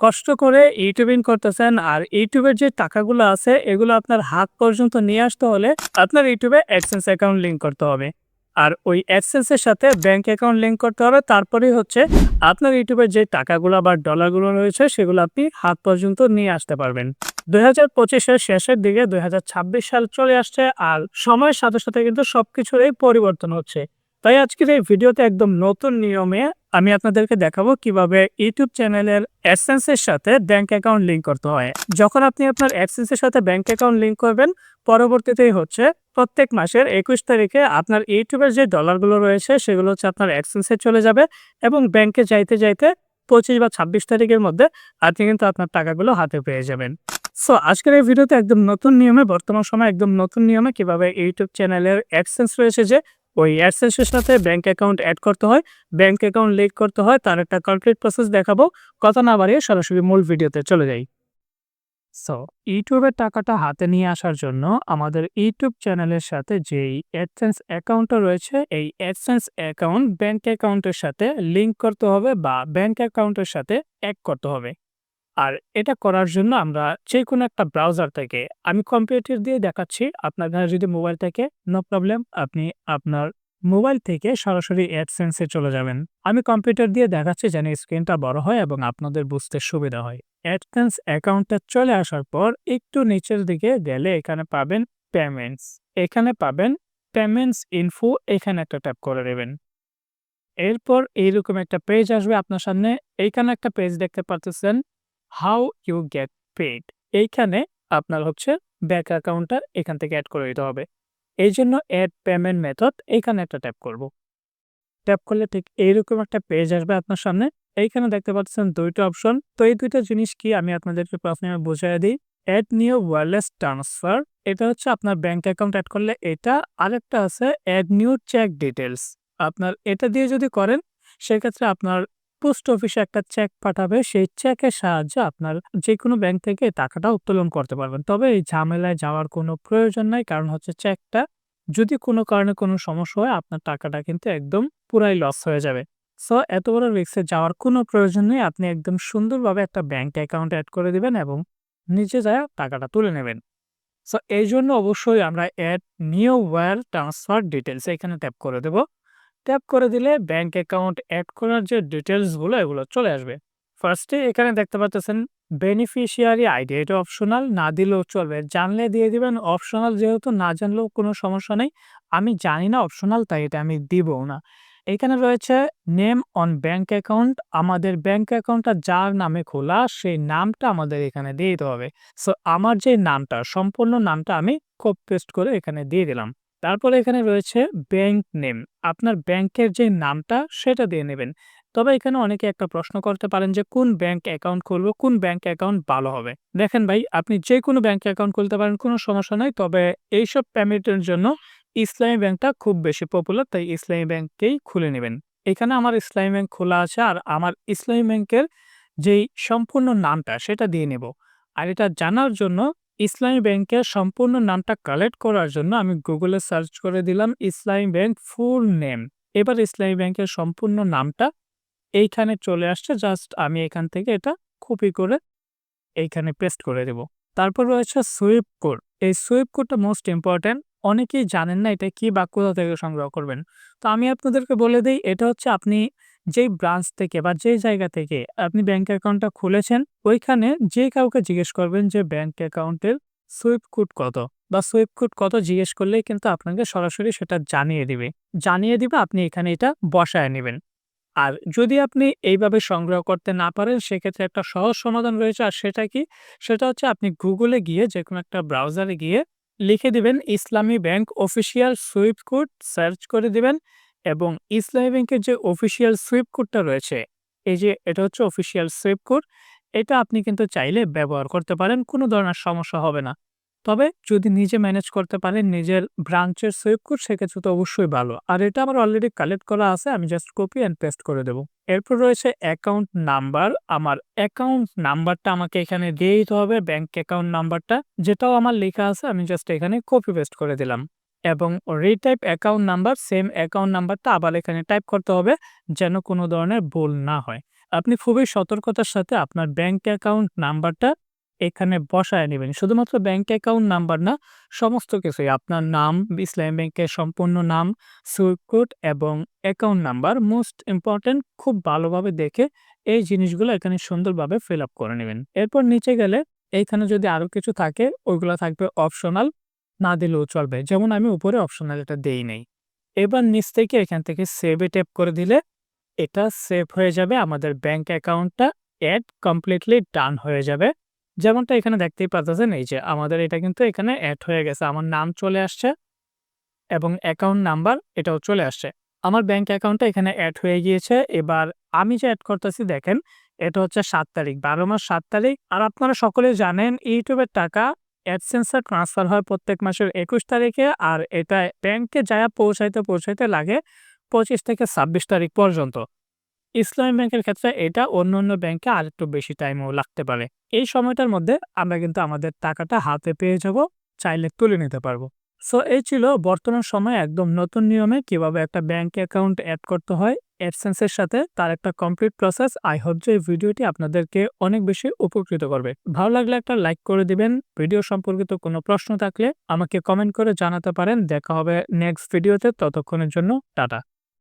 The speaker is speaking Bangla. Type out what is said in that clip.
কষ্ট করে ইউটিউবিং করতেছেন আর ইউটিউবের যে টাকাগুলো আছে, এগুলো আপনার হাত পর্যন্ত নিয়ে আসতে হলে আপনার ইউটিউবে অ্যাডসেন্স অ্যাকাউন্ট লিঙ্ক করতে হবে। আর ওই অ্যাডসেন্সের সাথে ব্যাংক অ্যাকাউন্ট লিঙ্ক করতে হবে, তারপরেই হচ্ছে আপনার ইউটিউবের যে টাকাগুলো বা ডলারগুলো রয়েছে, সেগুলো আপনি হাত পর্যন্ত নিয়ে আসতে পারবেন। দুই হাজার পঁচিশের শেষের দিকে দুই হাজার ছাব্বিশ সাল চলে আসছে আর সময়ের সাথে সাথে কিন্তু সবকিছুরই পরিবর্তন হচ্ছে। তাই আজকের এই ভিডিওতে একদম নতুন নিয়মে আমি আপনাদেরকে দেখাবো কীভাবে ইউটিউব চ্যানেলের অ্যাডসেন্সের সাথে ব্যাংক অ্যাকাউন্ট লিঙ্ক করতে হয়। যখন আপনি আপনার অ্যাডসেন্সের সাথে ব্যাংক অ্যাকাউন্ট লিঙ্ক করবেন পরবর্তীতেই হচ্ছে প্রত্যেক মাসের একুশ তারিখে আপনার ইউটিউবের যে ডলারগুলো রয়েছে, সেগুলো হচ্ছে আপনার অ্যাডসেন্সে চলে যাবে এবং ব্যাংকে যাইতে যাইতে পঁচিশ বা ছাব্বিশ তারিখের মধ্যে আপনি কিন্তু আপনার টাকাগুলো হাতে পেয়ে যাবেন। সো, আজকের এই ভিডিওতে একদম নতুন নিয়মে, বর্তমান সময় একদম নতুন নিয়মে কীভাবে ইউটিউব চ্যানেলের অ্যাডসেন্স রয়েছে যে ওই অ্যাডসেন্সের সাথে ব্যাঙ্ক অ্যাকাউন্ট অ্যাড করতে হয়। ব্যাঙ্ক অ্যাকাউন্ট লিঙ্ক করতে হয়, তার একটা কমপ্লিট প্রসেস দেখাবো। কথা না বাড়িয়ে সরাসরি মূল ভিডিওতে চলে যাই। সো ইউটিউবের টাকাটা হাতে নিয়ে আসার জন্য আমাদের ইউটিউব চ্যানেলের সাথে যেই অ্যাডসেন্স অ্যাকাউন্টটা রয়েছে, এই অ্যাডসেন্স অ্যাকাউন্ট ব্যাঙ্ক অ্যাকাউন্টের সাথে লিঙ্ক করতে হবে বা ব্যাঙ্ক অ্যাকাউন্টের সাথে অ্যাড করতে হবে। আর এটা করার জন্য আমরা যে কোনো একটা ব্রাউজার থেকে আমি কম্পিউটার দিয়ে দেখাচ্ছি। আপনার যদি মোবাইল থেকে নো প্রবলেম আপনি আপনার মোবাইল থেকে সরাসরি অ্যাডসেন্সে চলে যাবেন। আমি কম্পিউটার দিয়ে দেখাচ্ছি যেন স্ক্রিনটা বড় হয় এবং আপনাদের বুঝতে সুবিধা হয়। অ্যাডসেন্স অ্যাকাউন্টে চলে আসার পর একটু নিচের দিকে গেলে এখানে পাবেন পেমেন্টস এখানে পাবেন পেমেন্টস ইনফো এখানে একটা ট্যাপ করে দেবেন এরপর এইরকম একটা পেজ আসবে আপনার সামনে। এইখানে একটা পেজ দেখতে পাচ্ছেন হাউ ইউ গেট পেড এইখানে আপনার হচ্ছে ব্যাংক অ্যাকাউন্টটা এখান থেকে অ্যাড করে দিতে হবে। এই জন্য অ্যাড পেমেন্ট মেথড এইখানে একটা ট্যাপ করব। ট্যাপ করলে ঠিক এইরকম একটা পেজ আসবে আপনার সামনে। এইখানে দেখতে পাচ্ছেন দুইটা অপশন। তো এই দুইটা জিনিস কি আমি আপনাদেরকে প্রথমে বুঝিয়ে দিই। Add new wireless transfer. এটা হচ্ছে আপনার ব্যাংক অ্যাকাউন্ট অ্যাড করলে এটা আরেকটা আছে অ্যাড নিউ চেক ডিটেলস আপনার এটা দিয়ে যদি করেন, সেক্ষেত্রে আপনার পোস্ট অফিসে একটা চেক পাঠাবে, সেই চেকের সাহায্যে আপনার যে কোনো ব্যাংক থেকে টাকাটা উত্তোলন করতে পারবেন। তবে এই ঝামেলায় যাওয়ার কোনো প্রয়োজন নাই, কারণ হচ্ছে চেকটা যদি কোনো কারণে কোনো সমস্যা হয়, আপনার টাকাটা কিন্তু একদম পুরাই লস হয়ে যাবে। সো এত বড় রিক্সে যাওয়ার কোনো প্রয়োজন নেই, আপনি একদম সুন্দরভাবে একটা ব্যাংক অ্যাকাউন্ট অ্যাড করে দিবেন এবং নিচে যায় টাকাটা তুলে নেবেন। সো এই জন্য অবশ্যই আমরা add new wire transfer details এখানে ট্যাপ করে দেব। ট্যাপ করে দিলে ব্যাংক অ্যাকাউন্ট অ্যাড করার যে ডিটেলসগুলো এগুলো চলে আসবে। ফার্স্টে এখানে দেখতে পাচ্ছেন বেনিফিশিয়ারি আইডি এটা অপশনাল না দিলেও চলবে। জানলে দিয়ে দিবেন অপশনাল যেহেতু না জানলেও কোনো সমস্যা নেই। আমি জানি না অপশনাল তাই এটা আমি দিবও না। এখানে রয়েছে নেম অন ব্যাংক অ্যাকাউন্ট আমাদের ব্যাংক অ্যাকাউন্টটা যার নামে খোলা, সেই নামটা আমাদের এখানে দিয়ে দিতে হবে। সো আমার যে নামটা, সম্পূর্ণ নামটা আমি কপি পেস্ট করে এখানে দিয়ে দিলাম। তারপরে এখানে রয়েছে ব্যাংক নেম আপনার ব্যাংকের যে নামটা, সেটা দিয়ে নেবেন। তবে এখানে অনেকে একটা প্রশ্ন করতে পারেন যে, কোন ব্যাংক অ্যাকাউন্ট খুলবো, কোন ব্যাংক অ্যাকাউন্ট ভালো হবে? দেখেন ভাই, আপনি যে কোনো ব্যাংক অ্যাকাউন্ট খুলতে পারেন, কোনো সমস্যা নাই। তবে এইসব পেমেন্টের জন্য ইসলামী ব্যাংকটা খুব বেশি পপুলার তাই ইসলামী ব্যাংককেই খুলে নেবেন। এখানে আমার ইসলামী ব্যাংক খোলা আছে, আর আমার ইসলামী ব্যাংকের যেই সম্পূর্ণ নামটা, সেটা দিয়ে নেব। আর এটা জানার জন্য ইসলামী ব্যাংকের সম্পূর্ণ নামটা কালেক্ট করার জন্য আমি গুগলে সার্চ করে দিলাম ইসলামী ব্যাংক ফুল নেম। এবার ইসলামী ব্যাংকের সম্পূর্ণ নামটা এইখানে চলে আসছে, জাস্ট আমি এখান থেকে এটা কপি করে এইখানে পেস্ট করে দেব। তারপর রয়েছে সুইপ কোড এই সুইপ কোডটা মোস্ট ইম্পর্ট্যান্ট অনেকেই জানেন না এটা কি বা থেকে সংগ্রহ করবেন। তো আমি আপনাদেরকে বলে দিই, এটা হচ্ছে আপনি যেই ব্রাঞ্চ থেকে বা যেই জায়গা থেকে আপনি ব্যাংক অ্যাকাউন্টটা খুলেছেন, ওইখানে যে কাউকে জিজ্ঞেস করবেন যে ব্যাংক অ্যাকাউন্টের সুইপ কোড কত। বা সুইপ কোড কত জিজ্ঞেস করলেই কিন্তু আপনাকে সরাসরি সেটা জানিয়ে দিবে। জানিয়ে দিবে, আপনি এখানে এটা বসায় নেবেন। আর যদি আপনি এইভাবে সংগ্রহ করতে না পারেন, সেক্ষেত্রে একটা সহজ সমাধান রয়েছে। আর সেটা কি? সেটা হচ্ছে আপনি গুগলে গিয়ে যে কোনো একটা ব্রাউজারে গিয়ে লিখে দিবেন, Islami bank official swift code search করে দিবেন। এবং ইসলামী ব্যাংকের যে অফিসিয়াল সুইপ কোডটা রয়েছে, এই যে এটা হচ্ছে অফিসিয়াল সুইপ কোড এটা আপনি কিন্তু চাইলে ব্যবহার করতে পারেন, কোনো ধরনের সমস্যা হবে না। তবে যদি নিজে ম্যানেজ করতে পারেন, নিজের ব্রাঞ্চের সুইপ কোড সেক্ষেত্রে তো অবশ্যই ভালো। আর এটা আমার অলরেডি কালেক্ট করা আছে, আমি জাস্ট কপি অ্যান্ড পেস্ট করে দেবো। এরপর রয়েছে অ্যাকাউন্ট নাম্বার আমার অ্যাকাউন্ট নাম্বারটা আমাকে এখানে দিয়ে দিতে হবে ব্যাংক অ্যাকাউন্ট নাম্বারটা যেটাও আমার লেখা আছে, আমি জাস্ট এখানে কপি পেস্ট করে দিলাম। এবং retype account number same account নাম্বারটা আবার এখানে টাইপ করতে হবে যেন কোনো ধরনের ভুল না হয় আপনি খুবই সতর্কতার সাথে আপনার ব্যাংক অ্যাকাউন্ট নাম্বারটা এখানে বসায় নেবেন। শুধুমাত্র ব্যাংক অ্যাকাউন্ট নাম্বার না, সমস্ত কিছুই আপনার নাম, ইসলামী ব্যাংকের সম্পূর্ণ নাম, সুইফট কোড এবং অ্যাকাউন্ট নাম্বার মোস্ট ইম্পোর্টেন্ট খুব ভালোভাবে দেখে এই জিনিসগুলো এখানে সুন্দরভাবে ফিল আপ করে নেবেন। এরপর নিচে গেলে এইখানে যদি আরও কিছু থাকে ওইগুলো থাকবে অপশনাল, না দিলেও চলবে। যেমন আমি উপরে অপশনাল এটা দেই নাই। এবার নিচ থেকে এখান থেকে সেভ ট্যাপ করে দিলে এটা সেভ হয়ে যাবে আমাদের ব্যাংক অ্যাকাউন্টটা অ্যাড কমপ্লিটলি ডান হয়ে যাবে। যেমনটা এখানে দেখতেই পারতেছেন এই যে আমাদের এটা কিন্তু এখানে অ্যাড হয়ে গেছে। আমার নাম চলে আসছে এবং অ্যাকাউন্ট নাম্বার এটাও চলে আসছে। আমার ব্যাংক অ্যাকাউন্টটা এখানে অ্যাড হয়ে গিয়েছে। এবার আমি যে অ্যাড করতেছি দেখেন এটা হচ্ছে সাত তারিখ, ১২ মাস সাত তারিখ। আর আপনারা সকলে জানেন ইউটিউবের টাকা অ্যাডসেন্স ট্রান্সফার হয় প্রত্যেক মাসের ২১ তারিখে আর এটা ব্যাংকে যায়া পৌঁছাইতে, পৌঁছাইতে লাগে ২৫ থেকে ২৬ তারিখ পর্যন্ত। ইসলামী ব্যাংকের ক্ষেত্রে এটা অন্য অন্য ব্যাংকে আরেকটু বেশি টাইমও লাগতে পারে। এই সময়টার মধ্যে আমরা কিন্তু আমাদের টাকাটা হাতে পেয়ে যাব, চাইলে তুলে নিতে পারব। সো এই ছিল বর্তমান সময়ে একদম নতুন নিয়মে কীভাবে একটা ব্যাংক অ্যাকাউন্ট অ্যাড করতে হয় অ্যাডসেন্স এর সাথে তার একটা কমপ্লিট প্রসেস। আই হোপ যে এই ভিডিওটি আপনাদেরকে অনেক বেশি উপকৃত করবে। ভালো লাগলে একটা লাইক করে দিবেন। ভিডিও সম্পর্কিত কোনো প্রশ্ন থাকলে আমাকে কমেন্ট করে জানাতে পারেন। দেখা হবে নেক্সট ভিডিওতে। ততক্ষণের জন্য, টাটা।